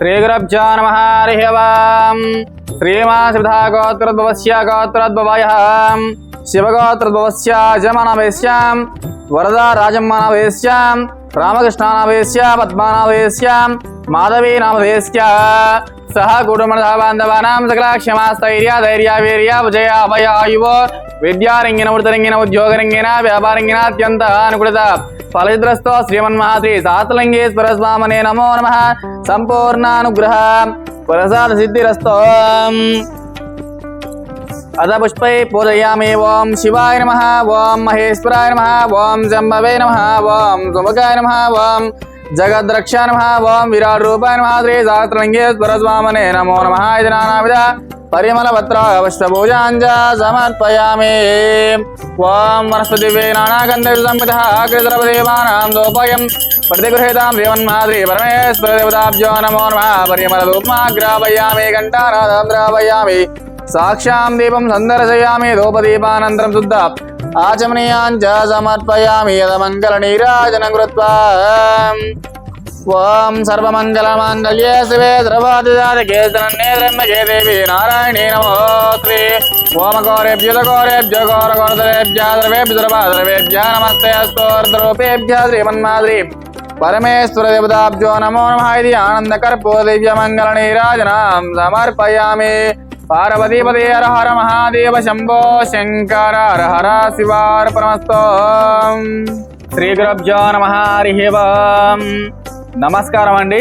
श्रीगुरभ्यो नमः हरिः वाम् श्रीमासिधा गोत्रद्भवस्य गोत्रद्भवयः। शिवगोत्रद्भवस्य जमनावेश्यां वरदा राजम्मानावेश्यां रामकृष्णानावेश्या पद्मानावेश्यां माधवीनामवेश्य सह कुटुम्बबान्धवानां सकला क्षमा स्थैर्य धैर्य, वीर्य, विजय अभय आयुः విద్యారంగిన వృతరంగిన ఉద్యోగరంగిన వ్యాపారంగిన అత్యంత అనుకూలత. ఫలద్రస్తో శ్రీమన్మహాత్రి సాతలింగేశ్వర స్వామనే నమో నమ. సంపూర్ణానుగ్రహ ప్రసాద సిద్ధిరస్తో అధ పుష్పై పూజయామి ఓం శివాయ నమ. ఓం మహేశ్వరాయ నమ. ఓం జంబవే నమ. ఓం సుముఖాయ నమ. ఓం జగద్రక్ష నమ. ఓం విరాట్ రూపాయ నమ. శ్రీ సహస్రలింగేశ్వర స్వామనే నమో నమ. ఇది నానావిధ परिमलपत्रावश्रभोजाञ्च समर्पयामि ॐ वनस्पतिवे नानागन्धविसम्मितः कृद्रवदेवानां दोपयं प्रतिगृहीतां देवन्माद्रि परमेश्वरदेवताभ्यो नमो नमः परिमलरूपमाग्रापयामि घण्टानादां द्रापयामि साक्षां दीपं सन्दर्शयामि धूपदीपानन्तरं शुद्ध आचमनीयाञ्च समर्पयामि यदमङ्गलनीराजनं कृत्वा ओम सर्वमंगल मंगल्य शिवे द्रवादिदादिकेतनन्नेद्रह्मजेदेवि नारायणी नमोऽस्ति ओम गौरेभ्युतगौरेभ्य गौरगौरधरेभ्य द्रवेभ्य द्रवाधरवेभ्य नमस्ते अस्तोर्द्रूपेभ्य श्रीमन्माद्रि परमेश्वरदेवताभ्यो नमो नमः इति आनन्दकर्पूरदिव्यमङ्गलनीराजनां समर्पयामि पार्वतीपते हर हर महादेव शम्भो शङ्कर हर हर शिवार्पणमस्तु श्रीगुरुभ्यो नमः हरिः वा నమస్కారం అండి.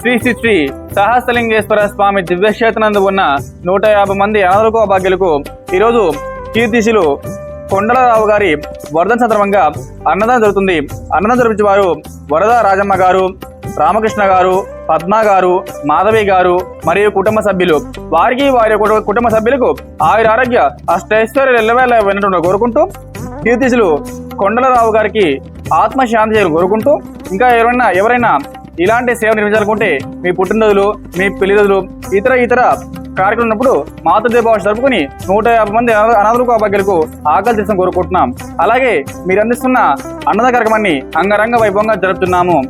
శ్రీ శ్రీ శ్రీ సహస్రలింగేశ్వర స్వామి దివ్యక్షేత్రనందు ఉన్న నూట యాభై మంది అనాథులకు భాగ్యులకు ఈరోజు కీర్తిశులు కొండలరావు గారి వరద సందర్భంగా అన్నదానం జరుగుతుంది. అన్నదానం జరిపించే వారు వరద రాజమ్మ గారు రామకృష్ణ గారు పద్మ గారు మాధవి గారు మరియు కుటుంబ సభ్యులు. వారికి వారి కుటుంబ సభ్యులకు ఆయుర ఆరోగ్య అష్టైశ్వర్య ఎల్లవేళ వినటం కోరుకుంటూ కీర్తిశులు కొండలరావు గారికి ఆత్మశాంతి చేయాలి కోరుకుంటూ ఇంకా ఎవరైనా ఎవరైనా ఇలాంటి సేవ నిర్వహించాలనుకుంటే మీ పుట్టినరోజులు మీ పెళ్ళి రోజులు ఇతర ఇతర కార్యక్రమం ఉన్నప్పుడు మాతృదేవ జరుపుకుని నూట యాభై మంది అనాథులకు అభ్యర్థులకు ఆకలి తీసం కోరుకుంటున్నాం. అలాగే మీరు అందిస్తున్న అన్నద కార్యక్రమాన్ని అంగరంగ వైభవంగా జరుపుతున్నాము.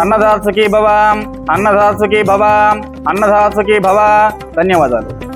అన్నదాసుకి భవ అన్నదాసుకి భవ అన్నదాసుకి భవ. ధన్యవాదాలు.